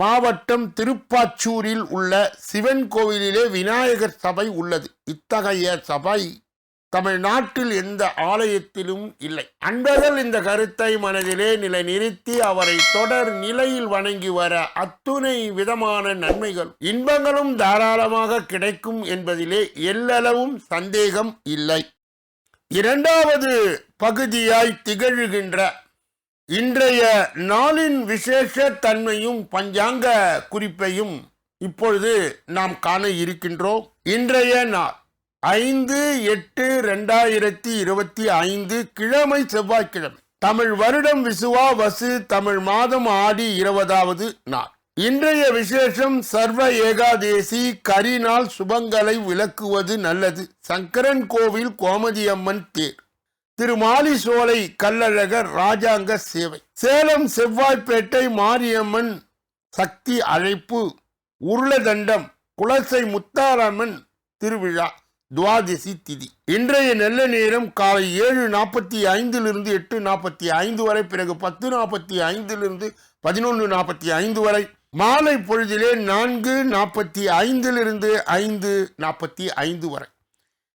மாவட்டம் திருப்பாச்சூரில் உள்ள சிவன் கோவிலிலே விநாயகர் சபை உள்ளது. இத்தகைய சபை தமிழ்நாட்டில் எந்த ஆலயத்திலும் இல்லை. அன்பர்கள் இந்த கருத்தை மனதிலே நிலைநிறுத்தி அவரை தொடர் நிலையில் வணங்கி வர அத்துணை விதமான நன்மைகள் இன்பங்களும் தாராளமாக கிடைக்கும் என்பதிலே எல்லளவும் சந்தேகம் இல்லை. இரண்டாவது பகுதியாய் திகழ்கின்ற இன்றைய நாளின் விசேஷ தன்மையும் பஞ்சாங்க குறிப்பையும் இப்பொழுது நாம் காண இருக்கின்றோம். இன்றைய நாள் ஐந்து எட்டு ரெண்டாயிரத்தி இருபத்தி ஐந்து கிழமை செவ்வாய்க்கிழமை. தமிழ் வருடம் விசுவா வசு தமிழ் மாதம் ஆடி இருபதாவது நாள். இன்றைய விசேஷம் சர்வ ஏகாதேசி கரிநாள் சுபங்களை விளக்குவது நல்லது. சங்கரன் கோவில் கோமதியம்மன் தேர். திருமாலி சோலை கல்லழகர் ராஜாங்க சேவை. சேலம் செவ்வாய்ப்பேட்டை மாரியம்மன் சக்தி அழைப்பு உருளதண்டம் குலசை முத்தாரம்மன் திருவிழா துவாதசி திதி. இன்றைய நல்ல நேரம் காலை ஏழு நாற்பத்தி ஐந்திலிருந்து எட்டு நாற்பத்தி ஐந்து வரை பிறகு பத்து நாற்பத்தி ஐந்திலிருந்து பதினொன்று நாற்பத்தி ஐந்து வரை. மாலை பொழுதிலே நான்கு நாற்பத்தி ஐந்திலிருந்து ஐந்து நாற்பத்தி ஐந்து வரை.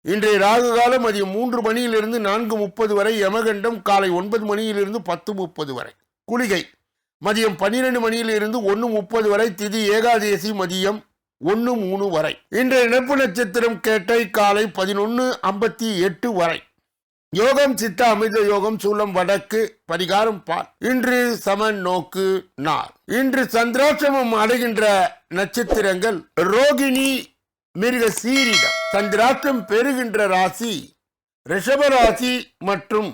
இன்றைய ராகு காலம் மதியம் மூன்று மணியிலிருந்து நான்கு முப்பது வரை யமகண்டம் காலை ஒன்பது மணியிலிருந்து பத்து முப்பது வரை. குளிகை. மதியம் பன்னிரண்டு மணியிலிருந்து ஒன்று முப்பது வரை திதி ஏகாதேசி மதியம் ஒன்று மூணு வரை. இன்றைய நிரப்பு நட்சத்திரம் கேட்டை காலை பதினொன்று ஐம்பத்தி எட்டு வரை. யோகம் சித்த அமிர்த யோகம் சூலம் வடக்கு பரிகாரம் பால். இன்று சமன் நோக்கு நார் இன்று சந்திராசிரமம் அடைகின்ற நட்சத்திரங்கள் ரோகிணி மிருக சீரிடம் சந்திராஷ்டம் பெறுகின்ற ராசி ரிஷப ராசி மற்றும்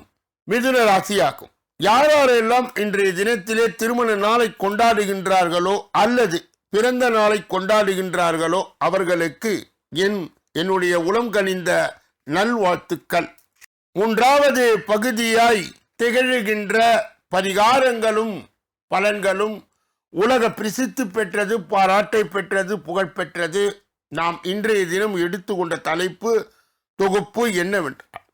மிதுன ராசியாகும். யார் யாரெல்லாம் இன்றைய தினத்திலே திருமண நாளை கொண்டாடுகின்றார்களோ அல்லது பிறந்த நாளை கொண்டாடுகின்றார்களோ அவர்களுக்கு என் என்னுடைய உளம் கனிந்த நல்வாழ்த்துக்கள். மூன்றாவது பகுதியாய் திகழ்கின்ற பரிகாரங்களும் பலன்களும் உலக பிரசித்தி பெற்றது பாராட்டை பெற்றது புகழ் பெற்றது நாம் இன்றைய தினம் எடுத்துக்கொண்ட தலைப்பு தொகுப்பு என்னவென்றால்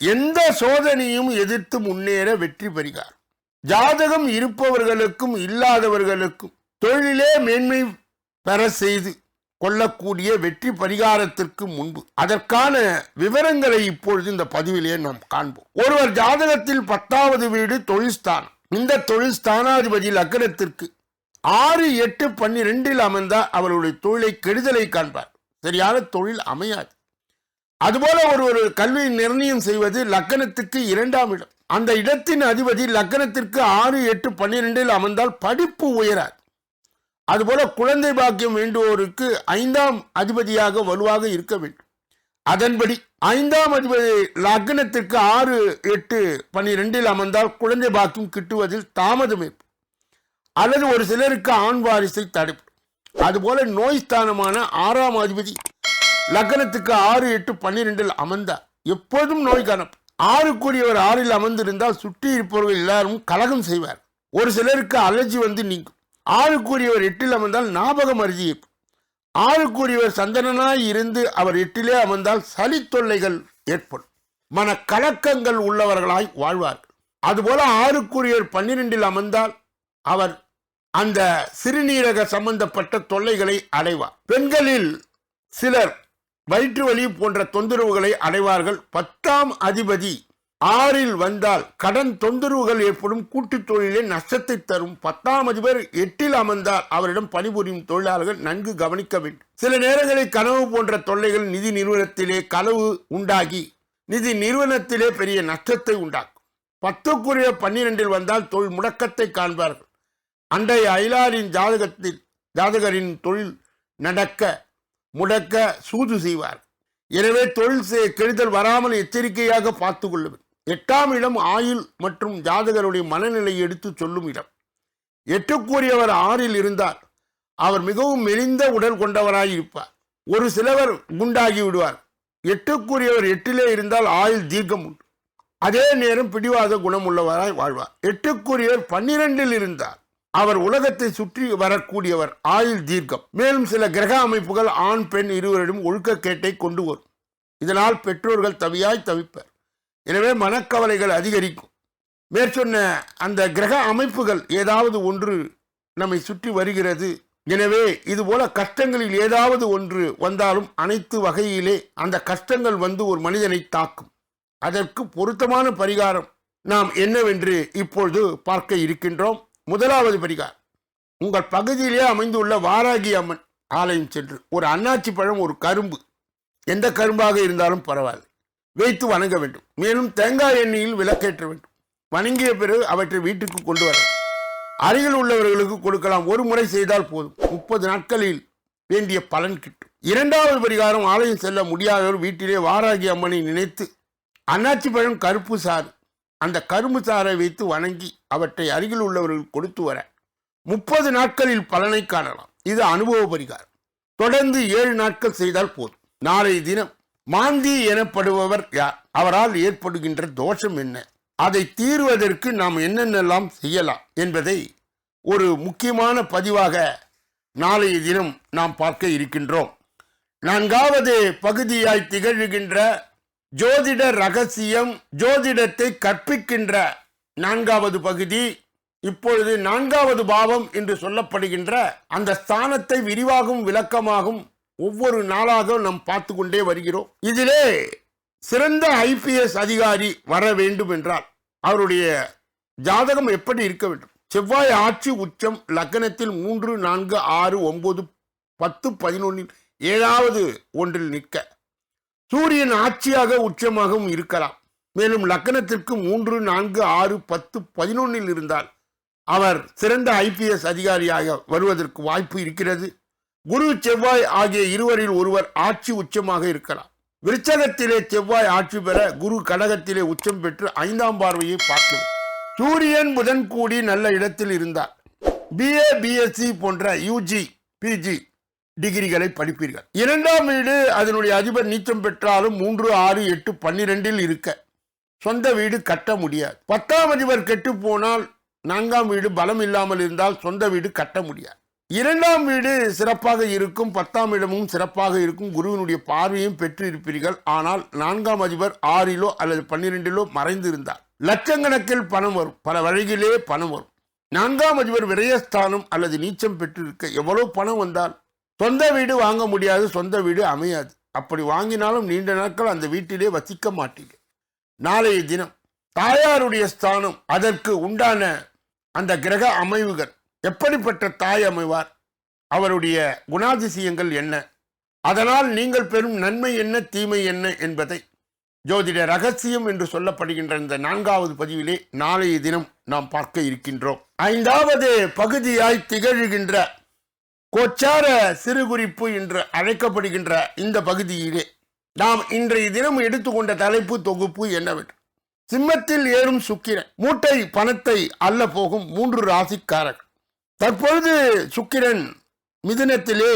எந்த சோதனையும் எதிர்த்து முன்னேற வெற்றி பெறுகிறார். ஜாதகம் இருப்பவர்களுக்கும் இல்லாதவர்களுக்கும் தொழிலே மேன்மை பெற செய்து கொள்ளக்கூடிய வெற்றி பரிகாரத்திற்கு முன்பு அதற்கான விவரங்களை இப்பொழுது இந்த பதிவிலே நாம் காண்போம். ஒருவர் ஜாதகத்தில் பத்தாவது வீடு தொழில்ஸ்தானம் இந்த தொழில் ஸ்தானாதிபதி லக்னத்திற்கு ஆறு எட்டு பன்னிரெண்டில் அமர்ந்தால் அவர்களுடைய தொழிலை கெடுதலை காண்பார். சரியான தொழில் அமையாது. அதுபோல ஒரு ஒரு கல்வி நிர்ணயம் செய்வது லக்கணத்துக்கு இரண்டாம் இடம். அந்த இடத்தின் அதிபதி லக்கணத்திற்கு ஆறு எட்டு பன்னிரெண்டில் அமர்ந்தால் படிப்பு உயராது. அதுபோல குழந்தை பாக்கியம் வேண்டுவோருக்கு ஐந்தாம் அதிபதியாக வலுவாக இருக்க வேண்டும். அதன்படி ஐந்தாம் அதிபதி லக்னத்திற்கு ஆறு எட்டு பன்னிரெண்டில் அமர்ந்தால் குழந்தை பாக்கியம் கிட்டுவதில் தாமதம் ஏற்படும். அல்லது ஒரு சிலருக்கு ஆண் வாரிசை தடுப்பு. அதுபோல நோய் ஸ்தானமான ஆறாம் அதிபதி லக்னத்துக்கு ஆறு எட்டு பன்னிரெண்டில் அமர்ந்தார். எப்போதும் நோய் காணப்படும் ஆறுக்குரியவர் ஆறில் அமர்ந்திருந்தால் சுற்றி இருப்பவர்கள் எல்லாரும் கலகம் செய்வார். ஒரு சிலருக்கு அலர்ஜி வந்து நீங்கும். ஆறுக்குரியவர் எட்டில் அமர்ந்தால் ஞாபகம் அருதி இருக்கும் கூடியவர் சந்தனனாய் இருந்து அவர் எட்டிலே அமர்ந்தால் சளி தொல்லைகள் ஏற்படும். மன கலக்கங்கள் உள்ளவர்களாய் வாழ்வார்கள். அதுபோல ஆறுக்குரியவர் பன்னிரெண்டில் அமர்ந்தால் அவர் அந்த சிறுநீரக சம்பந்தப்பட்ட தொல்லைகளை அடைவார் பெண்களில் சிலர் வயிற்று வலி போன்ற தொந்தரவுகளை அடைவார்கள். பத்தாம் அதிபதி ஆறில் வந்தால் கடன் தொந்தரவுகள் ஏற்படும். கூட்டுத் தொழிலே நஷ்டத்தை தரும். பத்தாம் அதிபர் எட்டில் அமர்ந்தால் அவரிடம் பணிபுரியும் தொழிலாளர்கள் நன்கு கவனிக்க வேண்டும். சில நேரங்களில் கனவு போன்ற தொல்லைகள் நிதி நிறுவனத்திலே கனவு உண்டாகி நிதி நிறுவனத்திலே பெரிய நஷ்டத்தை உண்டாக்கும். பத்துக்குரிய பன்னிரெண்டில் வந்தால் தொழில் முடக்கத்தை காண்பார்கள். அன்றைய அயலாரின் ஜாதகத்தில் ஜாதகரின் தொழில் நடக்க முடக்க சூது செய்வார். எனவே தொழில் செய்- கெடுதல் வராமல் எச்சரிக்கையாக பார்த்து கொள்ளுவர் எட்டாம் இடம் ஆயுள் மற்றும் ஜாதகருடைய மனநிலையை எடுத்து சொல்லும் இடம். எட்டுக்குரியவர் ஆறில் இருந்தார். அவர் மிகவும் மெலிந்த உடல் கொண்டவராய் இருப்பார் ஒரு சிலவர் குண்டாகி விடுவார். எட்டுக்குரியவர் எட்டிலே இருந்தால் ஆயுள் தீர்க்கம் உண்டு. அதே நேரம் பிடிவாத குணம் உள்ளவராய் வாழ்வார். எட்டுக்குரியவர் பன்னிரெண்டில் இருந்தார். அவர் உலகத்தை சுற்றி வரக்கூடியவர் ஆயுள் தீர்க்கம். மேலும் சில கிரக அமைப்புகள் ஆண் பெண் இருவரிடம் ஒழுக்கக்கேட்டை கொண்டு வரும். இதனால் பெற்றோர்கள் தவியாய் தவிப்பர். எனவே மனக்கவலைகள் அதிகரிக்கும். மேற்சொன்ன அந்த கிரக அமைப்புகள் ஏதாவது ஒன்று நம்மை சுற்றி வருகிறது. எனவே இதுபோல கஷ்டங்களில் ஏதாவது ஒன்று வந்தாலும் அனைத்து வகையிலே அந்த கஷ்டங்கள் வந்து ஒரு மனிதனை தாக்கும். அதற்கு பொருத்தமான பரிகாரம் நாம் என்னவென்று இப்பொழுது பார்க்க இருக்கின்றோம். முதலாவது பரிகாரம் உங்கள் பகுதியிலே அமைந்துள்ள வாராகி அம்மன் ஆலயம் சென்று ஒரு அன்னாச்சி பழம் ஒரு கரும்பு. எந்த கரும்பாக இருந்தாலும் பரவாயில்லை. வைத்து வணங்க வேண்டும். மேலும் தேங்காய் எண்ணெயில் விளக்கேற்ற வேண்டும். வணங்கிய பிறகு அவற்றை வீட்டுக்கு கொண்டு வர அருகில் உள்ளவர்களுக்கு கொடுக்கலாம். ஒரு முறை செய்தால் போதும். முப்பது நாட்களில் வேண்டிய பலன் கிட்டும். இரண்டாவது பரிகாரம் ஆலயம் செல்ல முடியாதவர் வீட்டிலே வாராகி அம்மனை நினைத்து அன்னாச்சி பழம் கருப்பு சாறு அந்த கரும்பு சாறை வைத்து வணங்கி அவற்றை அருகில் உள்ளவர்கள் கொடுத்து வர முப்பது நாட்களில் பலனை காணலாம். இது அனுபவ பரிகாரம். தொடர்ந்து ஏழு நாட்கள் செய்தால் போதும். நாளைய தினம் மாந்தி எனப்படுபவர் யார்? அவரால் ஏற்படுகின்ற தோஷம் என்ன? அதை தீர்வதற்கு நாம் என்னென்னலாம் செய்யலாம் என்பதை ஒரு முக்கியமான பதிவாக நாளைய தினம் நாம் பார்க்க இருக்கின்றோம். நான்காவது பகுதியாய் திகழ்கின்ற ஜோதிட ரகசியம் ஜோதிடத்தை கற்பிக்கின்ற நான்காவது பகுதி. இப்பொழுது நான்காவது பாவம் என்று சொல்லப்படுகின்ற அந்த ஸ்தானத்தை விரிவாகவும் விளக்கமாகவும் ஒவ்வொரு நாளாக நாம் பார்த்து கொண்டே வருகிறோம். இதிலே சிறந்த ஐபிஎஸ் அதிகாரி வர வேண்டும் என்றால் அவருடைய ஜாதகம் எப்படி இருக்க வேண்டும்? செவ்வாய் ஆட்சி உச்சம் லக்னத்தில் மூன்று நான்கு ஆறு ஒன்பது பத்து பதினொன்றில் ஏழாவது ஒன்றில் நிற்க. சூரியன் ஆட்சியாக உச்சமாகவும் இருக்கலாம். மேலும் லக்னத்திற்கு மூன்று நான்கு ஆறு பத்து பதினொன்னில் இருந்தால் அவர் சிறந்த ஐபிஎஸ் அதிகாரியாக வருவதற்கு வாய்ப்பு இருக்கிறது. குரு செவ்வாய் ஆகிய இருவரில் ஒருவர் ஆட்சி உச்சமாக இருக்கலாம். விருச்சகத்திலே செவ்வாய் ஆட்சி பெற குரு கடகத்திலே உச்சம் பெற்று ஐந்தாம் பார்வையை பார்க்கும். சூரியன் புதன் கூடி நல்ல இடத்தில் இருந்தார். பிஏ பிஎஸ்சி போன்ற யூஜி பிஜி டிகிரிகளை படிப்பீர்கள். இரண்டாம் வீடு அதனுடைய அதிபர் நீச்சம் பெற்றாலும் மூன்று ஆறு எட்டு பன்னிரெண்டில் இருக்க. சொந்த வீடு கட்ட முடியாது. பத்தாம் அதிபர் கெட்டு போனால் நான்காம் வீடு பலம் இல்லாமல் இருந்தால் சொந்த வீடு கட்ட முடியாது. இரண்டாம் வீடு சிறப்பாக இருக்கும் பத்தாம் இடமும் சிறப்பாக இருக்கும் குருவினுடைய பார்வையும் பெற்று இருப்பீர்கள் ஆனால் நான்காம் அதிபர் ஆறிலோ அல்லது பன்னிரெண்டிலோ மறைந்து இருந்தார் லட்சக்கணக்கில் பணம் வரும் பல வழியிலே பணம் வரும். நான்காம் அதிபர் விரயஸ்தானம் அல்லது நீச்சம் பெற்றிருக்க எவ்வளவு பணம் வந்தால் சொந்த வீடு வாங்க முடியாது சொந்த வீடு அமையாது. அப்படி வாங்கினாலும் நீண்ட நாட்கள் அந்த வீட்டிலே வசிக்க மாட்டீர்கள். நாளைய தினம் தாயாருடைய ஸ்தானம் அதற்கு உண்டான அந்த கிரக அமைவுகள் எப்படிப்பட்ட தாய் அமைவார் அவருடைய குணாதிசயங்கள் என்ன அதனால் நீங்கள் பெறும் நன்மை என்ன தீமை என்ன என்பதை ஜோதிட ரகசியம் என்று சொல்லப்படுகின்ற இந்த நான்காவது பதிவிலே நாளைய தினம் நாம் பார்க்க இருக்கின்றோம். ஐந்தாவது பகுதியாய் திகழ்கின்ற கோச்சார சிறுகுறிப்பு என்று அழைக்கப்படுகின்ற இந்த பகுதியிலே நாம் இன்றைய தினம் எடுத்துக்கொண்ட தலைப்பு தொகுப்பு என்னவென்று. சிம்மத்தில் ஏறும் சுக்கிரன் மூட்டை பணத்தை அல்ல போகும் மூன்று ராசிக்காரர்கள். தற்பொழுது சுக்கிரன் மிதுனத்திலே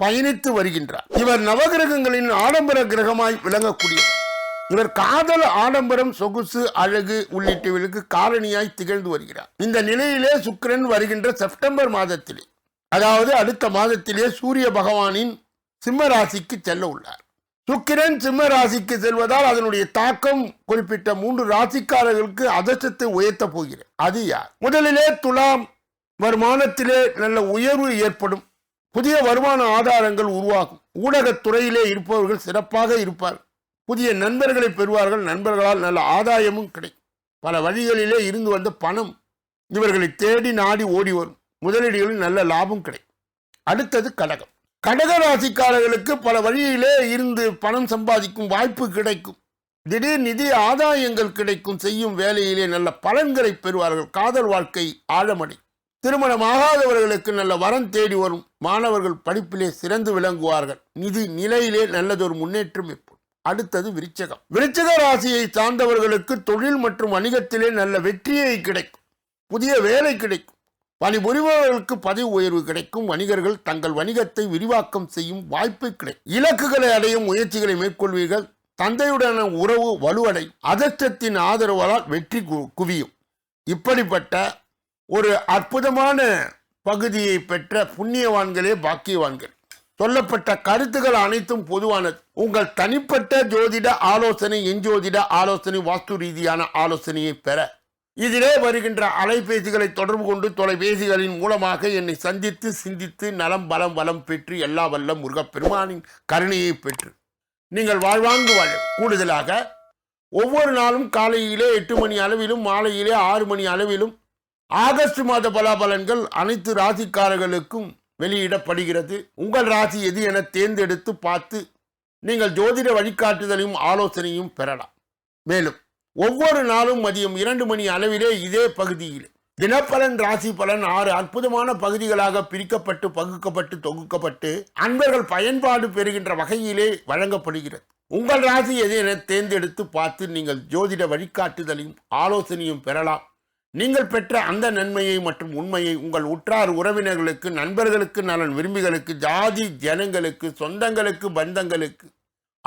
பயணித்து வருகின்றார். இவர் நவகிரகங்களின் ஆடம்பர கிரகமாய் விளங்கக்கூடியவர். இவர் காதல் ஆடம்பரம் சொகுசு அழகு உள்ளிட்டவர்களுக்கு காரணியாய் திகழ்ந்து வருகிறார். இந்த நிலையிலே சுக்கிரன் வருகின்ற செப்டம்பர் மாதத்திலே அதாவது அடுத்த மாதத்திலே சூரிய பகவானின் சிம்ம ராசிக்கு செல்ல உள்ளார். சுக்கிரன் சிம்ம ராசிக்கு செல்வதால் அதனுடைய தாக்கம் குறிப்பிட்ட மூன்று ராசிக்காரர்களுக்கு அதிர்ஷ்டத்தை உயர்த்த போகிறது. அது யார்? முதலிலே துலாம் வருமானத்திலே நல்ல உயர்வு ஏற்படும். புதிய வருமான ஆதாரங்கள் உருவாகும். ஊடகத் துறையிலே இருப்பவர்கள் சிறப்பாக இருப்பார். புதிய நண்பர்களை பெறுவார்கள். நண்பர்களால் நல்ல ஆதாயமும் கிடைக்கும். பல வழிகளிலே இருந்து வந்த பணம் இவர்களை தேடி நாடி ஓடி வரும். முதலீடுகளில் நல்ல லாபம் கிடைக்கும் அடுத்தது கடகம். கடக ராசிக்காரர்களுக்கு பல வழியிலே இருந்து பணம் சம்பாதிக்கும் வாய்ப்பு கிடைக்கும். திடீர் நிதி ஆதாயங்கள் கிடைக்கும். செய்யும் வேலையிலே நல்ல பலன்களை பெறுவார்கள். காதல் வாழ்க்கை ஆழமடை. திருமணமாகாதவர்களுக்கு நல்ல வரம் தேடி வரும். மாணவர்கள் படிப்பிலே சிறந்து விளங்குவார்கள். நிதி நிலையிலே நல்லதொரு முன்னேற்றம் ஏற்படும். அடுத்தது விருச்சகம். விருச்சக ராசியை சார்ந்தவர்களுக்கு தொழில் மற்றும் வணிகத்திலே நல்ல வெற்றியை கிடைக்கும். புதிய வேலை கிடைக்கும். பணிபுரிபவர்களுக்கு பதவி உயர்வு கிடைக்கும். வணிகர்கள் தங்கள் வணிகத்தை விரிவாக்கம் செய்யும் வாய்ப்பு கிடைக்கும் இலக்குகளை அடையும் முயற்சிகளை மேற்கொள்வீர்கள். தந்தையுடனான உறவு வலுவடை அதர்ஷ்டத்தின் ஆதரவால் வெற்றி கு- குவியும். இப்படிப்பட்ட ஒரு அற்புதமான பகுதியை பெற்ற புண்ணியவான்களே பாக்கியவான்கள். சொல்லப்பட்ட கருத்துக்கள் அனைத்தும் பொதுவானது. உங்கள் தனிப்பட்ட ஜோதிட ஆலோசனை எஞ்சோதிட ஆலோசனை வாஸ்து ரீதியான ஆலோசனையை பெற இதிலே வருகின்ற அலைபேசிகளை தொடர்பு கொண்டு தொலைபேசிகளின் மூலமாக என்னை சந்தித்து சிந்தித்து நலம் பலம் வளம் பெற்று எல்லா வல்ல முருகப்பெருமானின் கருணையை பெற்று. நீங்கள் வாழ்வாங்கு வாழ கூடுதலாக ஒவ்வொரு நாளும் காலையிலே எட்டு மணி அளவிலும் மாலையிலே ஆறு மணி அளவிலும் ஆகஸ்ட் மாத பலாபலன்கள் அனைத்து ராசிக்காரர்களுக்கும் வெளியிடப்படுகிறது. உங்கள் ராசி எது என தேர்ந்தெடுத்து பார்த்து நீங்கள் ஜோதிட வழிகாட்டுதலையும் ஆலோசனையும் பெறலாம். மேலும் ஒவ்வொரு நாளும் மதியம் இரண்டு மணி அளவிலே இதே பகுதியில் தினப்பலன் ராசி பலன் ஆறு அற்புதமான பகுதிகளாக பிரிக்கப்பட்டு பகுக்கப்பட்டு தொகுக்கப்பட்டு அன்பர்கள் பயன்பாடு பெறுகின்ற வகையிலே வழங்கப்படுகிறது. உங்கள் ராசி எது என தேர்ந்தெடுத்து பார்த்து நீங்கள் ஜோதிட வழிகாட்டுதலையும் ஆலோசனையும் பெறலாம். நீங்கள் பெற்ற அந்த நன்மையை மற்றும் உண்மையை உங்கள் உற்றார் உறவினர்களுக்கு நண்பர்களுக்கு நலன் விரும்பிகளுக்கு ஜாதி ஜனங்களுக்கு சொந்தங்களுக்கு பந்தங்களுக்கு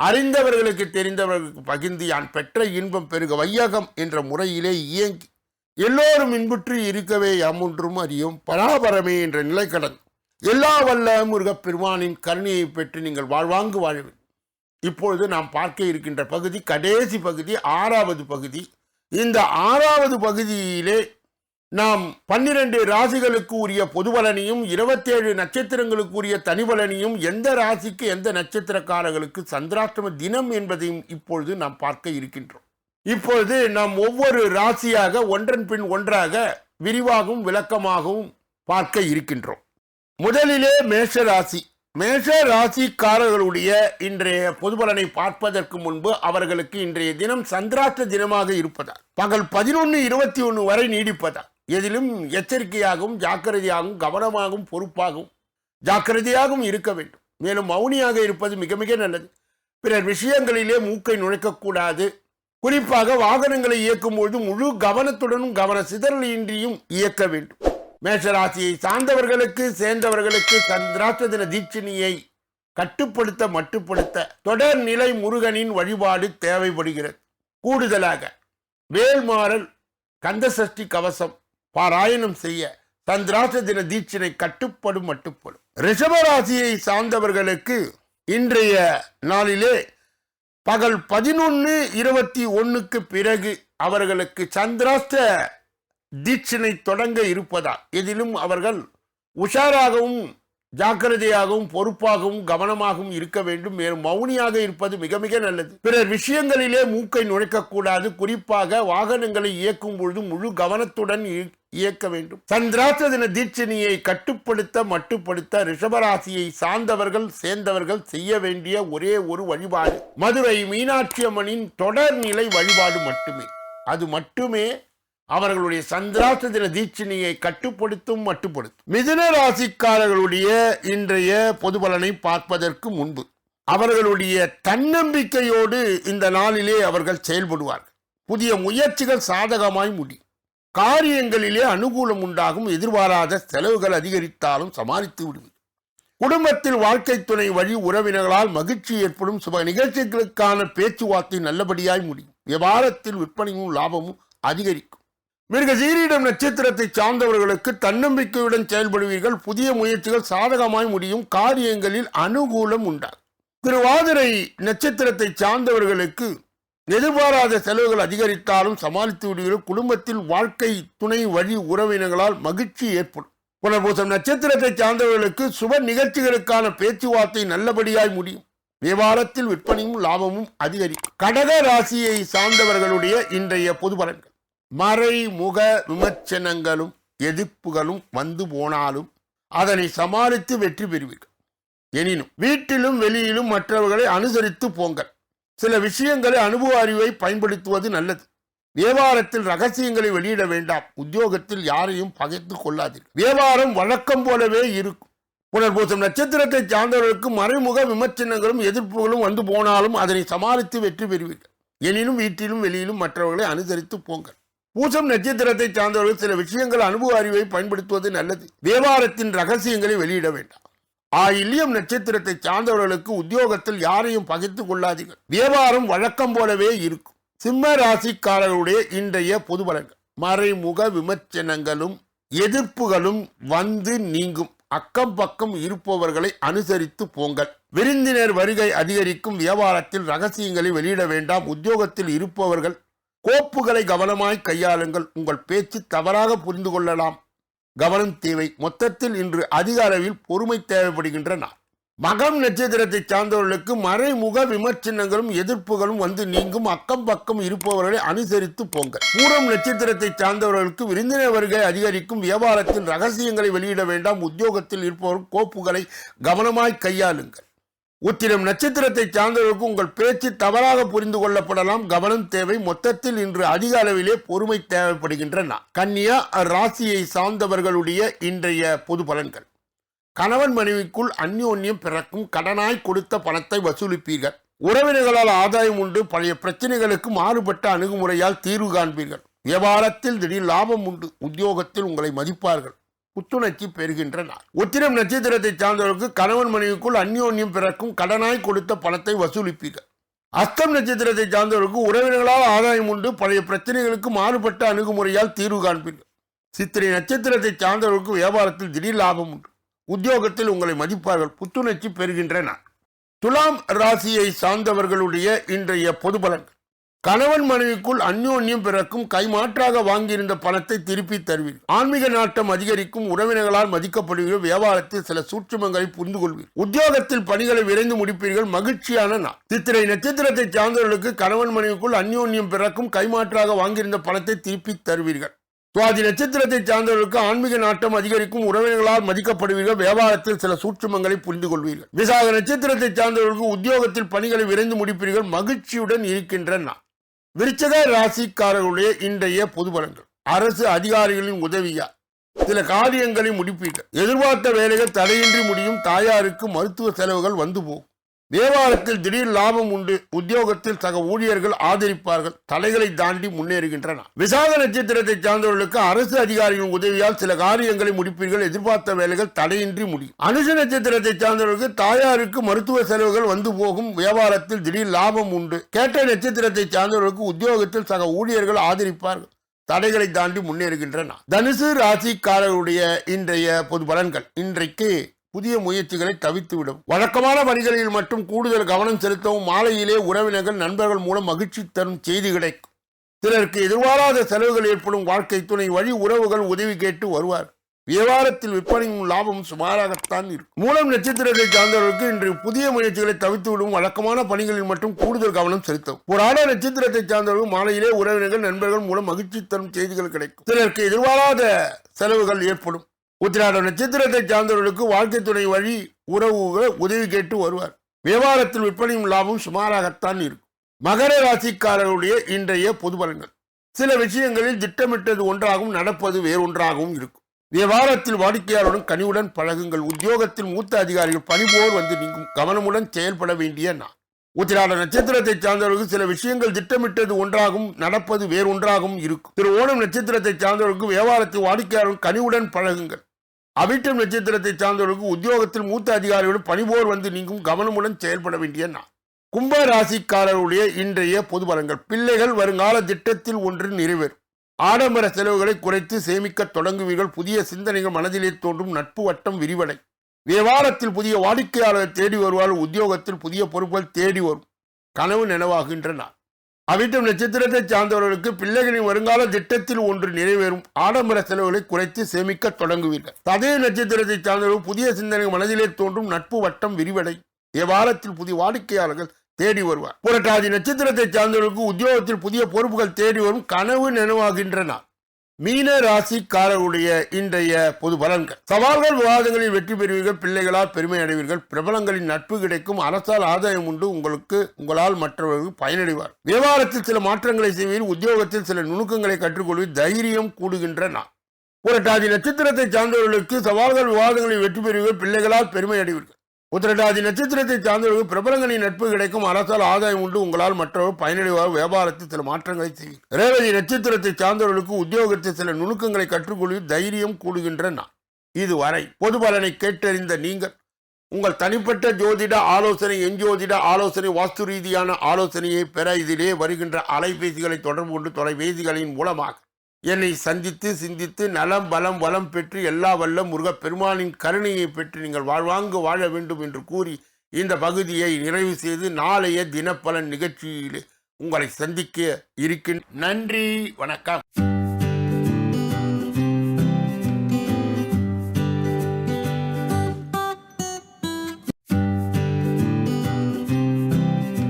அறிந்தவர்களுக்கு தெரிந்தவர்களுக்கு பகிர்ந்து யான் பெற்ற இன்பம் பெருக வையகம் என்ற முறையிலே இயங்கி எல்லோரும் இன்புற்று இருக்கவே யாமொன்றும் அறியும் பராபரமே என்ற நிலை எல்லா வல்ல முருகப் பெருமானின் கருணையை பெற்று நீங்கள் வாழ்வாங்கு வாழவேன் இப்பொழுது நாம் பார்க்க இருக்கின்ற பகுதி கடைசி பகுதி ஆறாவது பகுதி. இந்த ஆறாவது பகுதியிலே நாம் பன்னிரண்டு ராசிகளுக்கு உரிய பொதுபலனையும் இருபத்தேழு நட்சத்திரங்களுக்கு உரிய தனிபலனையும் எந்த ராசிக்கு எந்த நட்சத்திரக்காரர்களுக்கு சந்திராஷ்டம தினம் என்பதையும் இப்பொழுது நாம் பார்க்க இருக்கின்றோம். இப்பொழுது நாம் ஒவ்வொரு ராசியாக ஒன்றன் பின் ஒன்றாக விரிவாகவும் விளக்கமாகவும் பார்க்க இருக்கின்றோம். முதலிலே மேஷ ராசி. மேஷ ராசிக்காரர்களுடைய இன்றைய பொதுபலனை பார்ப்பதற்கு முன்பு அவர்களுக்கு இன்றைய தினம் சந்திராஷ்ட தினமாக இருப்பதால் பகல் பதினொன்று இருபத்தி ஒன்று வரை நீடிப்பதால் எதிலும் எச்சரிக்கையாகவும் ஜாக்கிரதையாகவும் கவனமாகவும் பொறுப்பாகவும் ஜாக்கிரதையாகவும் இருக்க வேண்டும். மேலும் மௌனியாக இருப்பது மிக மிக நல்லது. பிறர் விஷயங்களிலே மூக்கை நுழைக்கக்கூடாது. குறிப்பாக வாகனங்களை இயக்கும் முழு கவனத்துடனும் கவன சிதறலின்றியும் இயக்க வேண்டும். மேஷராசியை சார்ந்தவர்களுக்கு சேர்ந்தவர்களுக்கு சந்திராட்ச தின தீட்சணியை கட்டுப்படுத்த மட்டுப்படுத்த தொடர் நிலை முருகனின் வழிபாடு தேவைப்படுகிறது. கூடுதலாக வேல்மாறல் கந்தசஷ்டி கவசம் பாராயணம் செய்ய சந்திராச தின தீட்சணை கட்டுப்படும் மட்டுப்படும். ரிஷபராசியை சார்ந்தவர்களுக்கு இன்றைய நாளிலே பகல் பதினொன்று இருபத்தி ஒன்றுக்கு பிறகு அவர்களுக்கு சந்திராஷ்ட தீட்சணை தொடங்க இருப்பதா எதிலும் அவர்கள் உஷாராகவும் ஜாக்கிரதையாகவும் பொறுப்பாகவும் கவனமாகவும் இருக்க வேண்டும். மேலும் மௌனியாக இருப்பது மிக மிக நல்லது. பிறர் விஷயங்களிலே மூக்கை நுழைக்கக்கூடாது. குறிப்பாக வாகனங்களை இயக்கும் பொழுது முழு கவனத்துடன் இ- இயக்க வேண்டும். சந்திராஷ்ட தின தீட்சணியை கட்டுப்படுத்த மட்டுப்படுத்த ரிஷபராசியை சார்ந்தவர்கள் சேர்ந்தவர்கள் செய்ய வேண்டிய ஒரே ஒரு வழிபாடு. மதுரை மீனாட்சி அம்மனின் தொடர்நிலை வழிபாடு மட்டுமே. அது மட்டுமே அவர்களுடைய சந்திராஷ்ட தின தீட்சணியை கட்டுப்படுத்தும் மட்டுப்படுத்தும். மிதுன ராசிக்காரர்களுடைய இன்றைய பொது பலனை பார்ப்பதற்கு முன்பு அவர்களுடைய தன்னம்பிக்கையோடு இந்த நாளிலே அவர்கள் செயல்படுவார்கள். புதிய முயற்சிகள் சாதகமாய் முடியும். காரியங்களிலே அனுகூலம் உண்டாகும் எதிர்பாராத செலவுகள் அதிகரித்தாலும் சமாளித்து விடுவீர்கள். குடும்பத்தில் வாழ்க்கை துணை வழி உறவினர்களால் மகிழ்ச்சி ஏற்படும் சுப நிகழ்ச்சிகளுக்கான பேச்சுவார்த்தை நல்லபடியாய் முடியும். வியாபாரத்தில் விற்பனையும் லாபமும் அதிகரிக்கும். மிருக சீரிடம் நட்சத்திரத்தை சார்ந்தவர்களுக்கு தன்னம்பிக்கையுடன் செயல்படுவீர்கள். புதிய முயற்சிகள் சாதகமாய் முடியும். காரியங்களில் அனுகூலம் உண்டாகும். திருவாதிரை நட்சத்திரத்தை சார்ந்தவர்களுக்கு எதிர்பாராத செலவுகள் அதிகரித்தாலும் சமாளித்து விடுவீர்கள். குடும்பத்தில் வாழ்க்கை துணை வழி உறவினர்களால் மகிழ்ச்சி ஏற்படும். புனர்பூசம் நட்சத்திரத்தை சார்ந்தவர்களுக்கு சுப நிகழ்ச்சிகளுக்கான பேச்சுவார்த்தை நல்லபடியாய் முடியும். வியாபாரத்தில் விற்பனையும் லாபமும் அதிகரிக்கும். கடக ராசியை சார்ந்தவர்களுடைய இன்றைய பொது பலன்கள். மறைமுக விமர்சனங்களும் எதிர்ப்புகளும் வந்து போனாலும் அதனை சமாளித்து வெற்றி பெறுவீர்கள். எனினும் வீட்டிலும் வெளியிலும் மற்றவர்களை அனுசரித்து போங்கள். சில விஷயங்களை அனுபவ அறிவை பயன்படுத்துவது நல்லது. வியாபாரத்தில் ரகசியங்களை வெளியிட வேண்டாம். உத்தியோகத்தில் யாரையும் பகைத்து கொள்ளாதீர்கள். வியாபாரம் வழக்கம் போலவே இருக்கும். புனர்பூசம் நட்சத்திரத்தை சார்ந்தவர்களுக்கு மறைமுக விமர்சனங்களும் எதிர்ப்புகளும் வந்து போனாலும் அதனை சமாளித்து வெற்றி பெறுவீர்கள். எனினும் வீட்டிலும் வெளியிலும் மற்றவர்களை அனுசரித்து போங்கள். பூசம் நட்சத்திரத்தை சார்ந்தவர்கள் சில விஷயங்கள் அனுபவ அறிவை பயன்படுத்துவது நல்லது. வியாபாரத்தின் ரகசியங்களை வெளியிட வேண்டாம். ஆயில்யம் நட்சத்திரத்தை சார்ந்தவர்களுக்கு உத்தியோகத்தில் யாரையும் பகிர்ந்து கொள்ளாதீர்கள். வியாபாரம் வழக்கம் போலவே இருக்கும். சிம்ம ராசிக்காரர்களுடைய இன்றைய பொது பலன்கள். மறைமுக விமர்சனங்களும் எதிர்ப்புகளும் வந்து நீங்கும். அக்கம் பக்கம் இருப்பவர்களை அனுசரித்து போங்கள். விருந்தினர் வருகை அதிகரிக்கும். வியாபாரத்தில் ரகசியங்களை வெளியிட வேண்டாம். உத்தியோகத்தில் இருப்பவர்கள் கோப்புகளை கவனமாய் கையாளுங்கள். உங்கள் பேச்சு தவறாக புரிந்து கொள்ளலாம். கவனம் தேவை. மொத்தத்தில் இன்று அதிக அளவில் பொறுமை தேவைப்படுகின்ற நாள். மகம் நட்சத்திரத்தை சார்ந்தவர்களுக்கு மறைமுக விமர்சனங்களும் எதிர்ப்புகளும் வந்து நீங்கும். அக்கம் பக்கம் இருப்பவர்களை அனுசரித்து போங்க பூரம் நட்சத்திரத்தை சார்ந்தவர்களுக்கு விருந்தினர் வருகை அதிகரிக்கும். வியாபாரத்தின் ரகசியங்களை வெளியிட வேண்டாம். உத்தியோகத்தில் இருப்பவர்கள் கோப்புகளை கவனமாய் கையாளுங்கள். உத்திரம் நட்சத்திரத்தை சார்ந்தவர்களுக்கு உங்கள் பேச்சு தவறாக புரிந்து கொள்ளப்படலாம். கவனம் தேவை. மொத்தத்தில் இன்று அதிக அளவிலே பொறுமை தேவைப்படுகின்றன. கன்னியா ராசியை சார்ந்தவர்களுடைய இன்றைய பொது பலன்கள். கணவன் மனைவிக்குள் அந்யோன்யம் பிறக்கும். கடனாய் கொடுத்த பணத்தை வசூலிப்பீர்கள். உறவினர்களால் ஆதாயம் உண்டு. பழைய பிரச்சனைகளுக்கு மாறுபட்ட அணுகுமுறையால் தீர்வு காண்பீர்கள். வியாபாரத்தில் திடீர் லாபம் உண்டு. உத்தியோகத்தில் உங்களை மதிப்பார்கள். புத்துணர்ச்சி பெறுகின்ற நாள். உத்திரம் நட்சத்திரத்தை சார்ந்தவர்களுக்கு கணவன் மனைவிக்குள் அந்யோன்யம் பிறக்கும் கடனாய் கொடுத்த பணத்தை வசூலிப்பீர்கள். அஸ்தம் நட்சத்திரத்தை சார்ந்தவர்களுக்கு உறவினர்களால் ஆதாயம் உண்டு பழைய பிரச்சனைகளுக்கு மாறுபட்ட அணுகுமுறையால் தீர்வு காண்பீர்கள். சித்திரை நட்சத்திரத்தை சார்ந்தவர்களுக்கு வியாபாரத்தில் திடீர் லாபம் உண்டு. உத்தியோகத்தில் உங்களை மதிப்பார்கள் புத்துணர்ச்சி பெறுகின்ற நாள். துலாம் ராசியை சார்ந்தவர்களுடைய இன்றைய பொது பலன்கள். கணவன் மனைவிக்குள் அந்யோன்யம் பிறக்கும் கைமாற்றாக வாங்கியிருந்த பணத்தை திருப்பி தருவீர். ஆன்மீக நாட்டம் அதிகரிக்கும் உறவினர்களால் மதிக்கப்படுவீர்கள். வியாபாரத்தில் சில சூட்சுமங்களை புரிந்து கொள்வீர். உத்தியோகத்தில் பணிகளை விரைந்து முடிப்பீர்கள். மகிழ்ச்சியான நாள். சித்திரை நட்சத்திரத்தை சார்ந்தவர்களுக்கு கணவன் மனைவிக்குள் அந்யோன்யம் பிறக்கும் கைமாற்றாக வாங்கியிருந்த பணத்தை திருப்பி தருவீர்கள். சுவாதி நட்சத்திரத்தை சார்ந்தவர்களுக்கு ஆன்மீக நாட்டம் அதிகரிக்கும் உறவினர்களால் மதிக்கப்படுவீர்கள். வியாபாரத்தில் சில சூட்சுமங்களை புரிந்து கொள்வீர்கள். விசாக நட்சத்திரத்தை சார்ந்தவர்களுக்கு உத்தியோகத்தில் பணிகளை விரைந்து முடிப்பீர்கள். மகிழ்ச்சியுடன் இருக்கின்ற நாள். விருச்சக ராசிக்காரர்களுடைய இன்றைய பொது பலன்கள். அரசு அதிகாரிகளின் உதவியா சில காரியங்களை முடிப்பீர்கள். எதிர்பார்த்த வேலைகள் தடையின்றி முடியும். தாயாருக்கு மருத்துவ செலவுகள் வந்து போகும். வியாபாரத்தில் திடீர் லாபம் உண்டு. உத்தியோகத்தில் சக ஊழியர்கள் ஆதரிப்பார்கள். தலைகளை தாண்டி முன்னேறுகின்றன. விசாக நட்சத்திரத்தை சார்ந்தவர்களுக்கு அரசு அதிகாரிகளின் உதவியால் சில காரியங்களை முடிப்பீர்கள். எதிர்பார்த்த வேலைகள் தடையின்றி முடியும். அனுச நட்சத்திரத்தை சார்ந்தவர்களுக்கு தாயாருக்கு மருத்துவ செலவுகள் வந்து போகும். வியாபாரத்தில் திடீர் லாபம் உண்டு. கேட்ட நட்சத்திரத்தை சார்ந்தவர்களுக்கு உத்தியோகத்தில் சக ஊழியர்கள் ஆதரிப்பார்கள். தடைகளை தாண்டி முன்னேறுகின்றன. தனுசு ராசிக்காரருடைய இன்றைய பொது பலன்கள். இன்றைக்கு புதிய முயற்சிகளை தவித்துவிடும். வழக்கமான பணிகளில் மட்டும் கூடுதல் கவனம் செலுத்தவும் மாலையிலே உறவினர்கள் நண்பர்கள் மூலம் மகிழ்ச்சி தரும் செய்தி கிடைக்கும். சிலருக்கு எதிர்பாராத செலவுகள் ஏற்படும் வாழ்க்கை துணை வழி உறவுகள் உதவி கேட்டு வருவார். வியாபாரத்தில் விற்பனையும் லாபம் சுமாராகத்தான் இருக்கும். மூலம் நட்சத்திரத்தை சார்ந்தவர்களுக்கு இன்று புதிய முயற்சிகளை தவித்துவிடும் வழக்கமான பணிகளில் மட்டும் கூடுதல் கவனம் செலுத்தும் ஒரு ஆட நட்சத்திரத்தை சார்ந்தவர்கள் மாலையிலே உறவினர்கள் நண்பர்கள் மூலம் மகிழ்ச்சி தரும் செய்திகள் கிடைக்கும். சிலருக்கு எதிர்பாராத செலவுகள் ஏற்படும். உத்திராட நட்சத்திரத்தை சார்ந்தவர்களுக்கு வாழ்க்கை துணை வழி உறவு உதவி கேட்டு வருவார். வியாபாரத்தில் விற்பனையும் லாபம் சுமாராகத்தான் இருக்கும். மகர ராசிக்காரர்களுடைய இன்றைய பொது பலன்கள். சில விஷயங்களில் திட்டமிட்டது ஒன்றாகவும் நடப்பது வேறொன்றாகவும் இருக்கும். வியாபாரத்தில் வாடிக்கையாளருடன் கனிவுடன் பழகுங்கள். உத்தியோகத்தில் மூத்த அதிகாரிகள் பணிபோர் வந்து நீங்கும். கவனமுடன் செயல்பட வேண்டிய நான் உத்திராட நட்சத்திரத்தை சார்ந்தவர்களுக்கு சில விஷயங்கள் திட்டமிட்டது ஒன்றாகவும் நடப்பது வேறொன்றாகவும் இருக்கும். திரு ஓணம் நட்சத்திரத்தை சார்ந்தவர்களுக்கு வியாபாரத்தில் வாடிக்கையாளர்கள் கனிவுடன் பழகுங்கள். அவிட்டம் நட்சத்திரத்தை சார்ந்தவர்களுக்கு உத்தியோகத்தில் மூத்த அதிகாரிகளுடன் பணிபோர் வந்து நீங்கும் கவனமுடன் செயல்பட வேண்டிய நான் கும்ப ராசிக்காரருடைய இன்றைய பொது பலங்கள் பிள்ளைகள் வருங்கால திட்டத்தில் ஒன்று நிறைவேறும். ஆடம்பர செலவுகளை குறைத்து சேமிக்க தொடங்குவீர்கள். புதிய சிந்தனைகள் மனதிலே தோன்றும். நட்பு வட்டம் விரிவடை. வியாபாரத்தில் புதிய வாடிக்கையாளர் தேடி வருவார் உத்தியோகத்தில் புதிய பொறுப்புகள் தேடி வரும். கனவு நினைவாகின்றன அவிட்டம் நட்சத்திரத்தை சார்ந்தவர்களுக்கு பிள்ளைகளின் வருங்கால திட்டத்தில் ஒன்று நிறைவேறும். ஆடம்பர செலவுகளை குறைத்து சேமிக்க தொடங்குவீர்கள். சதய நட்சத்திரத்தை சார்ந்தவர்கள் புதிய சிந்தனை மனதிலே தோன்றும் நட்பு வட்டம் விரிவடை. வியாபாரத்தில் புதிய வாடிக்கையாளர்கள் தேடி வருவார். புரட்டாதி நட்சத்திரத்தை சார்ந்தவர்களுக்கு உத்தியோகத்தில் புதிய பொறுப்புகள் தேடி வரும் கனவு நினைவாகின்றன. மீன ராசிக்காரருடைய இன்றைய பொது பலன்கள். சவால்கள் விவாதங்களில் வெற்றி பெறுவீர்கள் பிள்ளைகளால் பெருமை அடைவீர்கள் பிரபலங்களின் நட்பு கிடைக்கும் அரசால் ஆதாயம் உண்டு உங்களுக்கு உங்களால் மற்றவர்கள் பயனடைவார். வியாபாரத்தில் சில மாற்றங்களை செய்வீர்கள் உத்தியோகத்தில் சில நுணுக்கங்களை கற்றுக்கொள்வீர் தைரியம் கூடுகின்ற நான் புரட்டாதி நட்சத்திரத்தை சார்ந்தவர்களுக்கு சவால்கள் விவாதங்களில் வெற்றி பெறுவீர்கள் பிள்ளைகளால் பெருமை அடைவீர்கள். உத்திரட்டாதி நட்சத்திரத்தை சார்ந்தவர்களுக்கு பிரபலங்களின் நட்பு கிடைக்கும். அரசால் ஆதாயம் உண்டு. உங்களால் மற்றவர் பயனடைவார். வியாபாரத்தில் சில மாற்றங்களை செய்யும். ரேவதி நட்சத்திரத்தை சார்ந்தவர்களுக்கு உத்தியோகத்தில் சில நுணுக்கங்களை கற்றுக்கொள்ள தைரியம் கூடுகின்ற நான் இதுவரை பொது பலனை கேட்டறிந்த நீங்கள் உங்கள் தனிப்பட்ட ஜோதிட ஆலோசனை எஞ்சோதிட ஆலோசனை வாஸ்து ரீதியான ஆலோசனையை பெற இதிலே வருகின்ற அலைபேசிகளை தொடர்பு கொண்டு தொலைபேசிகளின் மூலமாக என்னை சந்தித்து சிந்தித்து நலம் பலம் வளம் பெற்று எல்லா வல்ல முருகப்பெருமானின் கருணையை பெற்று நீங்கள் வாழ்வாங்கு வாழ வேண்டும் என்று கூறி இந்த பகுதியை நிறைவு செய்து நாளைய தினப்பலன் நிகழ்ச்சியில் உங்களை சந்திக்க இருக்கின்ற நன்றி வணக்கம்.